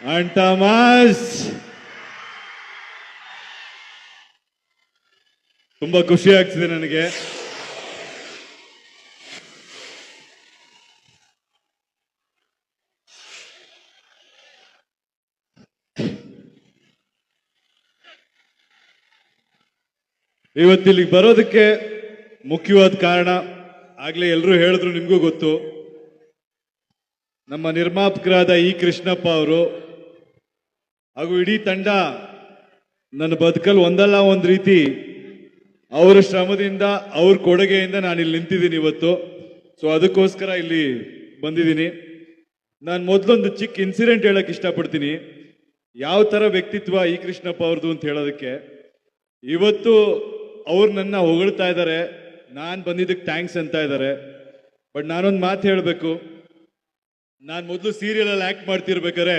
And Thomas. ತುಂಬಾ ಖುಷಿ ಆಗ್ತಿದೆ ನನಗೆ ಇವತ್ತಿಲ್ಲಿಗೆ ಬರೋದಕ್ಕೆ ಮುಖ್ಯವಾದ ಕಾರಣ, ಆಗ್ಲೇ ಎಲ್ಲರೂ ಹೇಳಿದ್ರು ನಿಮಗೂ ಗೊತ್ತು, ನಮ್ಮ ನಿರ್ಮಾಪಕರಾದ ಇ ಕೃಷ್ಣಪ್ಪ ಅವರು ಹಾಗೂ ಇಡೀ ತಂಡ ನನ್ನ ಬದುಕಲ್ಲಿ ಒಂದಲ್ಲ ಒಂದು ರೀತಿ ಅವರ ಶ್ರಮದಿಂದ, ಅವ್ರ ಕೊಡುಗೆಯಿಂದ ನಾನು ಇಲ್ಲಿ ನಿಂತಿದ್ದೀನಿ ಇವತ್ತು. ಸೊ ಅದಕ್ಕೋಸ್ಕರ ಇಲ್ಲಿ ಬಂದಿದ್ದೀನಿ. ನಾನು ಮೊದಲೊಂದು ಚಿಕ್ಕ ಇನ್ಸಿಡೆಂಟ್ ಹೇಳಕ್ಕೆ ಇಷ್ಟಪಡ್ತೀನಿ. ಯಾವ ಥರ ವ್ಯಕ್ತಿತ್ವ ಈ ಕೃಷ್ಣಪ್ಪ ಅವ್ರದ್ದು ಅಂತ ಹೇಳೋದಕ್ಕೆ. ಇವತ್ತು ಅವ್ರು ನನ್ನ ಹೊಗಳ್ತಾ ಇದ್ದಾರೆ ನಾನು ಬಂದಿದ್ದಕ್ಕೆ ಥ್ಯಾಂಕ್ಸ್ ಅಂತ ಇದ್ದಾರೆ ಬಟ್ ನಾನೊಂದು ಮಾತು ಹೇಳಬೇಕು. ನಾನು ಮೊದಲು ಸೀರಿಯಲಲ್ಲಿ ಆ್ಯಕ್ಟ್ ಮಾಡ್ತಿರ್ಬೇಕಾರೆ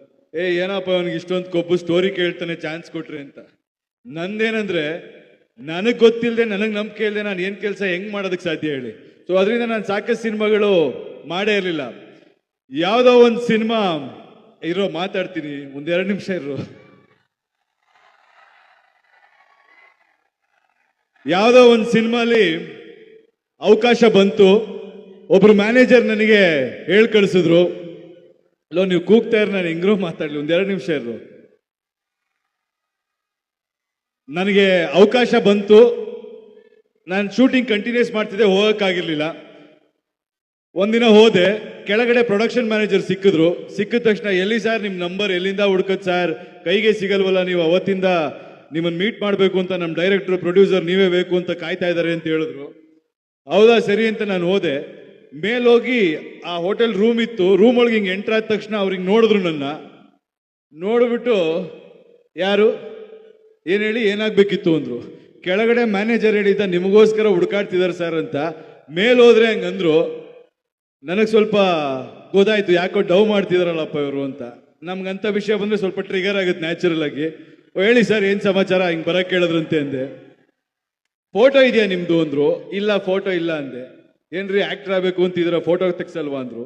ಏ, ಏನಪ್ಪ ಅವನಿಗೆ ಇಷ್ಟೊಂದು ಕೊಬ್ಬು ಸ್ಟೋರಿ ಕೇಳ್ತಾನೆ ಚಾನ್ಸ್ ಕೊಟ್ರಿ ಅಂತ. ನಂದೇನಂದ್ರೆ, ನನಗೆ ಗೊತ್ತಿಲ್ಲದೆ ನನಗೆ ನಂಬಿಕೆ ಇಲ್ಲದೆ ನಾನು ಏನು ಕೆಲಸ ಹೆಂಗ್ ಮಾಡೋದಕ್ಕೆ ಸಾಧ್ಯ ಹೇಳಿ. ಸೊ ಅದರಿಂದ ನಾನು ಸಾಕಷ್ಟು ಸಿನಿಮಾಗಳು ಮಾಡೇ ಇರಲಿಲ್ಲ. ಯಾವುದೋ ಒಂದು ಸಿನಿಮಾ, ಇರೋ, ಮಾತಾಡ್ತೀನಿ. ಒಂದೆರಡು ನಿಮಿಷ ಇರೋ ಯಾವುದೋ ಒಂದು ಸಿನಿಮಾಲಿ ಅವಕಾಶ ಬಂತು. ಒಬ್ರು ಮ್ಯಾನೇಜರ್ ನನಗೆ ಹೇಳ್ ಕಳಿಸಿದ್ರು. ಅಲ್ಲೋ ನೀವು ಕೂಗ್ತಾ ಇರೋ ನಾನು ಹೆಂಗ್ರೋ ಮಾತಾಡ್ಲಿ? ಒಂದೆರಡು ನಿಮಿಷ ಇರು ನನಗೆ ಅವಕಾಶ ಬಂತು. ನಾನು ಶೂಟಿಂಗ್ ಕಂಟಿನ್ಯೂಸ್ ಮಾಡ್ತಿದ್ದೆ, ಹೋಗೋಕ್ಕಾಗಿರ್ಲಿಲ್ಲ. ಒಂದಿನ ಹೋದೆ, ಕೆಳಗಡೆ ಪ್ರೊಡಕ್ಷನ್ ಮ್ಯಾನೇಜರ್ ಸಿಕ್ಕಿದ್ರು. ಸಿಕ್ಕಿದ ತಕ್ಷಣ, ಎಲ್ಲಿ ಸರ್ ನಿಮ್ಮ ನಂಬರ್ ಎಲ್ಲಿಂದ ಹುಡ್ಕದ್ ಸರ್ ಕೈಗೆ ಸಿಗಲ್ವಲ್ಲ ನೀವು, ಅವತ್ತಿಂದ ನಿಮ್ಮನ್ನು ಮೀಟ್ ಮಾಡಬೇಕು ಅಂತ ನಮ್ಮ ಡೈರೆಕ್ಟರ್ ಪ್ರೊಡ್ಯೂಸರ್ ನೀವೇ ಬೇಕು ಅಂತ ಕಾಯ್ತಾ ಇದ್ದಾರೆ ಅಂತ ಹೇಳಿದ್ರು. ಹೌದಾ, ಸರಿ ಅಂತ ನಾನು ಹೋದೆ. ಮೇಲೋಗಿ ಆ ಹೋಟೆಲ್ ರೂಮ್ ಇತ್ತು. ರೂಮ್ ಒಳಗೆ ಹಿಂಗೆ ಎಂಟರ್ ಆದ ತಕ್ಷಣ ಅವ್ರಿಗೆ ನೋಡಿದ್ರು ನನ್ನ. ನೋಡಿಬಿಟ್ಟು, ಯಾರು? ಏನು ಹೇಳಿ? ಏನಾಗಬೇಕಿತ್ತು? ಅಂದ್ರು. ಕೆಳಗಡೆ ಮ್ಯಾನೇಜರ್ ಹೇಳಿದ್ದ, ನಿಮಗೋಸ್ಕರ ಹುಡುಕಾಡ್ತಿದ್ದಾರೆ ಸರ್ ಅಂತ. ಮೇಲೋದ್ರೆ ಹಂಗಂದ್ರು ನನಗೆ ಸ್ವಲ್ಪ ಗೊತ್ತಾಯ್ತು, ಯಾಕೋ ಡವ್ ಮಾಡ್ತಿದಾರಲ್ಲಪ್ಪ ಇವರು ಅಂತ. ನಮ್ಗಂತ ವಿಷಯ ಬಂದ್ರೆ ಸ್ವಲ್ಪ ಟ್ರಿಗರ್ ಆಗುತ್ತೆ ನ್ಯಾಚುರಲ್ ಆಗಿ. ಹೇಳಿ ಸರ್ ಏನು ಸಮಾಚಾರ? ಹಿಂಗ್ ಬರಕ್ ಕೇಳಿದ್ರಂತೆ ಅಂದೆ. ಫೋಟೋ ಇದೆಯಾ ನಿಮ್ಮದು ಅಂದ್ರು. ಇಲ್ಲ ಫೋಟೋ ಇಲ್ಲ ಅಂದೆ. ಏನ್ರಿ ಆಕ್ಟರ್ ಆಗಬೇಕು ಅಂತಿದ್ರೆ ಫೋಟೋ ತೆಗ್ಸಲ್ವಾ ಅಂದ್ರು?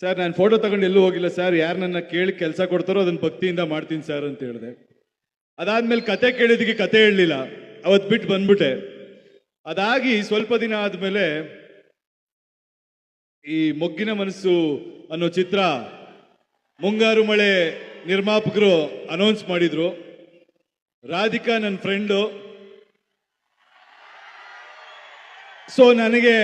ಸರ್ ನಾನು ಫೋಟೋ ತಗೊಂಡು ಎಲ್ಲೂ ಹೋಗಿಲ್ಲ. ಸರ್ ಯಾರು ನನ್ನ ಕೇಳಿ ಕೆಲಸ ಕೊಡ್ತಾರೋ ಅದನ್ನ ಭಕ್ತಿಯಿಂದ ಮಾಡ್ತೀನಿ ಸರ್ ಅಂತ ಹೇಳಿದೆ. ಅದಾದ್ಮೇಲೆ ಕತೆ ಕೇಳಿದ್ದಕ್ಕೆ ಕತೆ ಹೇಳಲಿಲ್ಲ. ಅವತ್ತು ಬಿಟ್ಟು ಬಂದ್ಬಿಟ್ಟೆ. ಅದಾಗಿ ಸ್ವಲ್ಪ ದಿನ ಆದ್ಮೇಲೆ ಈ ಮೊಗ್ಗಿನ ಮನಸ್ಸು ಅನ್ನೋ ಚಿತ್ರ ಮುಂಗಾರು ಮಳೆ ನಿರ್ಮಾಪಕರು ಅನೌನ್ಸ್ ಮಾಡಿದ್ರು. ರಾಧಿಕಾ ನನ್ನ ಫ್ರೆಂಡು ಸೊ ನನಗೆ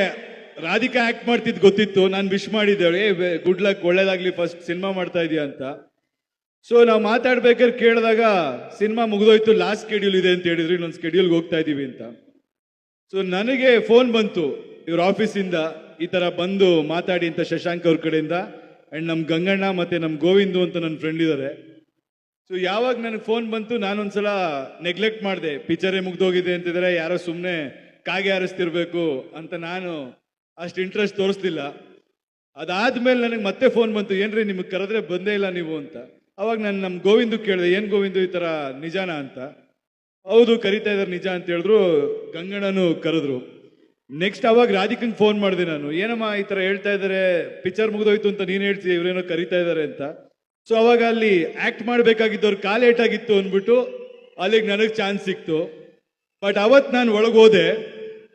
ರಾಧಿಕಾ ಆಕ್ಟ್ ಮಾಡ್ತಿದ್ ಗೊತ್ತಿತ್ತು. ನಾನು ವಿಶ್ ಮಾಡಿದ್ದೇವೆ ಗುಡ್ ಲಕ್ ಒಳ್ಳೇದಾಗ್ಲಿ ಫಸ್ಟ್ ಸಿನಿಮಾ ಮಾಡ್ತಾ ಇದೀಯ ಅಂತ. ಸೊ ನಾವು ಮಾತಾಡ್ಬೇಕಾದ್ರೆ ಕೇಳಿದಾಗ ಸಿನಿಮಾ ಮುಗಿದೋಯ್ತು ಲಾಸ್ಟ್ ಸ್ಕೆಡ್ಯೂಲ್ ಇದೆ ಅಂತ ಹೇಳಿದ್ರು, ಇನ್ನೊಂದು ಸ್ಕೆಡ್ಯೂಲ್ಗೆ ಹೋಗ್ತಾ ಇದೀವಿ ಅಂತ. ಸೊ ನನಗೆ ಫೋನ್ ಬಂತು ಇವ್ರ ಆಫೀಸಿಂದ ಈ ತರ ಬಂದು ಮಾತಾಡಿ ಅಂತ ಶಶಾಂಕ್ ಅವ್ರ ಕಡೆಯಿಂದ. ಅಂಡ್ ನಮ್ ಗಂಗಣ್ಣ ಮತ್ತೆ ನಮ್ ಗೋವಿಂದು ಅಂತ ನನ್ನ ಫ್ರೆಂಡ್ ಇದ್ದಾರೆ ಸೊ ಯಾವಾಗ ನನಗೆ ಫೋನ್ ಬಂತು, ನಾನೊಂದ್ಸಲ ನೆಗ್ಲೆಕ್ಟ್ ಮಾಡಿದೆ. ಪಿಕ್ಚರೇ ಮುಗ್ದೋಗಿದೆ ಅಂತಿದ್ರೆ ಯಾರೋ ಸುಮ್ಮನೆ ಕಾಗೆ ಹಾರಿಸ್ತಿರ್ಬೇಕು ಅಂತ ನಾನು ಅಷ್ಟು ಇಂಟ್ರೆಸ್ಟ್ ತೋರಿಸ್ಲಿಲ್ಲ ಅದಾದ್ಮೇಲೆ ನನಗೆ ಮತ್ತೆ ಫೋನ್ ಬಂತು, ಏನ್ರಿ ನಿಮಗೆ ಕರೆದ್ರೆ ಬಂದೇ ಇಲ್ಲ ನೀವು ಅಂತ. ಅವಾಗ ನಾನು ನಮ್ಮ ಗೋವಿಂದು ಕೇಳಿದೆ, ಏನ್ ಗೋವಿಂದು ಈ ತರ ನಿಜಾನ ಅಂತ. ಹೌದು, ಕರಿತಾ ಇದ್ದಾರೆ ನಿಜ ಅಂತ ಹೇಳಿದ್ರು. ಗಂಗಣ್ಣನು ಕರೆದ್ರು. ನೆಕ್ಸ್ಟ್ ಅವಾಗ ರಾಧಿಕಂಗ್ ಫೋನ್ ಮಾಡಿದೆ ನಾನು. ಏನಮ್ಮ ಈ ತರ ಹೇಳ್ತಾ ಇದ್ದಾರೆ ಪಿಕ್ಚರ್ ಮುಗಿದೋಯ್ತು ಅಂತ ನೀನು ಹೇಳ್ತೀಯ? ಇವರೇನೋ ಕರಿತಾ ಇದ್ದಾರೆ ಅಂತ. ಸೊ ಅವಾಗ ಅಲ್ಲಿ ಆಕ್ಟ್ ಮಾಡಬೇಕಾಗಿದ್ದವ್ರು ಕಾಲ್ ಏಟಾಗಿತ್ತು ಅಂದ್ಬಿಟ್ಟು ಅಲ್ಲಿಗೆ ನನಗೆ ಚಾನ್ಸ್ ಸಿಕ್ತು. ಬಟ್ ಅವತ್ತು ನಾನು ಒಳಗೋದೆ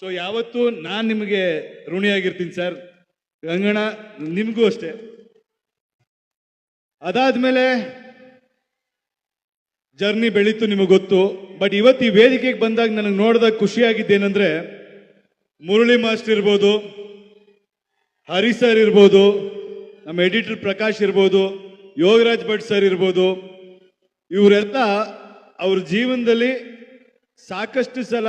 ಸೊ ಯಾವತ್ತೂ ನಾನು ನಿಮಗೆ ಋಣಿಯಾಗಿರ್ತೀನಿ ಸರ್. ರಂಗಣ ನಿಮಗೂ ಅಷ್ಟೇ. ಅದಾದ್ಮೇಲೆ ಜರ್ನಿ ಬೆಳೀತು ನಿಮಗೆ ಗೊತ್ತು. ಬಟ್ ಇವತ್ತು ಈ ವೇದಿಕೆಗೆ ಬಂದಾಗ ನನಗೆ ನೋಡಿದಾಗ ಖುಷಿಯಾಗಿದ್ದೇನೆಂದ್ರೆ ಮುರಳಿ ಮಾಸ್ಟರ್ ಇರ್ಬೋದು, ಹರಿ ಸರ್ ಇರ್ಬೋದು, ನಮ್ಮ ಎಡಿಟರ್ ಪ್ರಕಾಶ್ ಇರ್ಬೋದು, ಯೋಗರಾಜ್ ಭಟ್ ಸರ್ ಇರ್ಬೋದು, ಇವರೆಲ್ಲ ಅವ್ರ ಜೀವನದಲ್ಲಿ ಸಾಕಷ್ಟು ಸಲ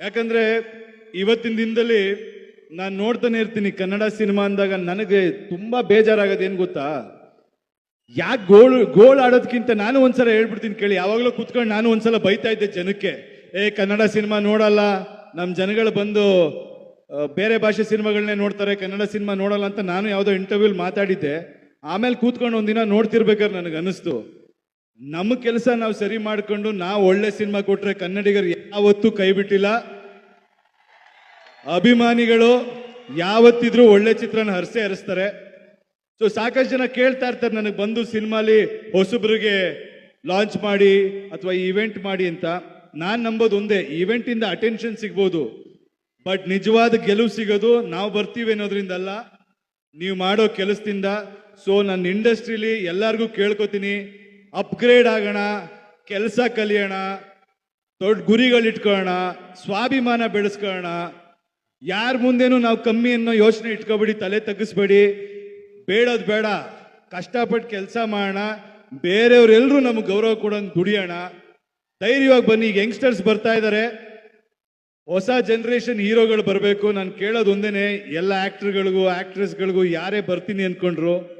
ಯಾಕಂದ್ರೆ ಇವತ್ತಿನ ದಿನದಲ್ಲಿ ನಾನು ನೋಡ್ತಾನೆ ಇರ್ತೀನಿ ಕನ್ನಡ ಸಿನಿಮಾ ಅಂದಾಗ ನನಗೆ ತುಂಬಾ ಬೇಜಾರಾಗೋದು ಏನು ಗೊತ್ತಾ? ಯಾಕೆ ಗೋಳು ಗೋಳು ಆಡೋದಕ್ಕಿಂತ ನಾನು ಒಂದ್ಸಲ ಹೇಳ್ಬಿಡ್ತೀನಿ ಕೇಳಿ. ಯಾವಾಗಲೂ ಕುತ್ಕೊಂಡು ನಾನು ಒಂದ್ಸಲ ಬೈತಾ ಇದ್ದೆ ಜನಕ್ಕೆ. ಏ, ಕನ್ನಡ ಸಿನಿಮಾ ನೋಡಲ್ಲ ನಮ್ಮ ಜನಗಳು ಬಂದು ಬೇರೆ ಭಾಷೆ ಸಿನಿಮಾಗಳನ್ನೇ ನೋಡ್ತಾರೆ, ಕನ್ನಡ ಸಿನಿಮಾ ನೋಡಲ್ಲ ಅಂತ ನಾನು ಯಾವುದೋ ಇಂಟರ್ವ್ಯೂಲ್ ಮಾತಾಡಿದ್ದೆ. ಆಮೇಲೆ ಕೂತ್ಕೊಂಡು ಒಂದಿನ ನೋಡ್ತಿರ್ಬೇಕಾದ್ರೆ ನನಗೆ ಅನಿಸ್ತು ನಮ್ಮ ಕೆಲಸ ನಾವು ಸರಿ ಮಾಡಿಕೊಂಡು ನಾವು ಒಳ್ಳೆ ಸಿನಿಮಾ ಕೊಟ್ಟರೆ ಕನ್ನಡಿಗರು ಯಾವತ್ತೂ ಕೈ ಬಿಟ್ಟಿಲ್ಲ. ಅಭಿಮಾನಿಗಳು ಯಾವತ್ತಿದ್ರೂ ಒಳ್ಳೆ ಚಿತ್ರನ ಹರಿಸೇ ಹರಿಸ್ತಾರೆ. ಸೊ ಸಾಕಷ್ಟು ಜನ ಕೇಳ್ತಾ ಇರ್ತಾರೆ, ನನಗೆ ಬಂದು ಸಿನಿಮಾಲಿ ಹೊಸಬ್ರಿಗೆ ಲಾಂಚ್ ಮಾಡಿ ಅಥವಾ ಇವೆಂಟ್ ಮಾಡಿ ಅಂತ. ನಾನು ನಂಬೋದು ಒಂದೇ ಇವೆಂಟಿಂದ ಅಟೆನ್ಷನ್ ಸಿಗ್ಬೋದು. ಬಟ್ ನಿಜವಾದ ಗೆಲುವು ಸಿಗೋದು ನಾವು ಬರ್ತೀವಿ ಅನ್ನೋದ್ರಿಂದ ಅಲ್ಲ. ನೀವು ಮಾಡೋ ಕೆಲಸದಿಂದ. ಸೊ ನನ್ನ ಇಂಡಸ್ಟ್ರಿಲಿ ಎಲ್ಲರಿಗೂ ಕೇಳ್ಕೊತೀನಿ. ಅಪ್ಗ್ರೇಡ್ ಆಗೋಣ, ಕೆಲಸ ಕಲಿಯೋಣ, ದೊಡ್ಡ ಗುರಿಗಳಿಟ್ಕೊಳ್ಳೋಣ ಸ್ವಾಭಿಮಾನ ಬೆಳೆಸ್ಕೊಳ್ಳೋಣ ಯಾರ ಮುಂದೆನೂ ನಾವು ಕಮ್ಮಿ ಅನ್ನೋ ಯೋಚನೆ ಇಟ್ಕೊಬೇಡಿ, ತಲೆ ತಗ್ಗಿಸ್ಬೇಡಿ. ಬೇಡೋದು ಬೇಡ. ಕಷ್ಟಪಟ್ಟು ಕೆಲಸ ಮಾಡೋಣ. ಬೇರೆಯವರೆಲ್ಲರೂ ನಮಗೆ ಗೌರವ ಕೊಡೋಂಗೆ ದುಡಿಯೋಣ. ಧೈರ್ಯವಾಗಿ ಬನ್ನಿ, ಈಗ ಯಂಗ್ಸ್ಟರ್ಸ್ ಬರ್ತಾ ಇದ್ದಾರೆ ಹೊಸ ಜನ್ರೇಷನ್ ಹೀರೋಗಳು ಬರಬೇಕು. ನಾನು ಕೇಳೋದು ಒಂದೇನೆ, ಎಲ್ಲ ಆ್ಯಕ್ಟ್ರ್ಗಳಿಗೂ ಆ್ಯಕ್ಟ್ರೆಸ್ಗಳಿಗೂ ಯಾರೇ ಬರ್ತೀನಿ ಅಂದ್ಕೊಂಡ್ರು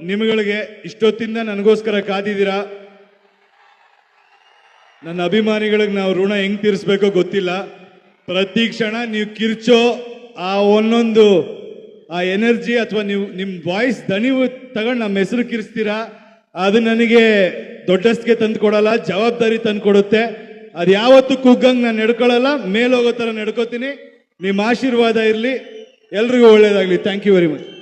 ನಿಮ್ಗಳಿಗೆ ಇಷ್ಟೊತ್ತಿಂದ ನನಗೋಸ್ಕರ ಕಾದಿದ್ದೀರಾ? ನನ್ನ ಅಭಿಮಾನಿಗಳಿಗೆ ನಾವು ಋಣ ಹೆಂಗ್ ತೀರಿಸ್ಬೇಕೋ ಗೊತ್ತಿಲ್ಲ. ಪ್ರತಿ ಕ್ಷಣ ನೀವು ಕಿರ್ಚೋ ಆ ಒಂದೊಂದು, ಆ ಎನರ್ಜಿ ಅಥವಾ ನೀವು ನಿಮ್ಮ ವಾಯ್ಸ್ ದಣಿವು ತಗೊಂಡು ನಮ್ಮ ಹೆಸರು ಕಿರಿಸ್ತೀರಾ? ಅದು ನನಗೆ ದೊಡ್ಡಸ್ಗೆ ತಂದು ಕೊಡಲ್ಲ, ಜವಾಬ್ದಾರಿ ತಂದು ಕೊಡುತ್ತೆ. ಅದು ಯಾವತ್ತೂ ಕುಗ್ಗಂಗೆ ನಾನು ನಡ್ಕೊಳ್ಳಲ್ಲ ಮೇಲೋಗೋ ಥರ ನಡ್ಕೋತೀನಿ. ನಿಮ್ಮ ಆಶೀರ್ವಾದ ಇರಲಿ. ಎಲ್ರಿಗೂ ಒಳ್ಳೇದಾಗಲಿ. Thank you very much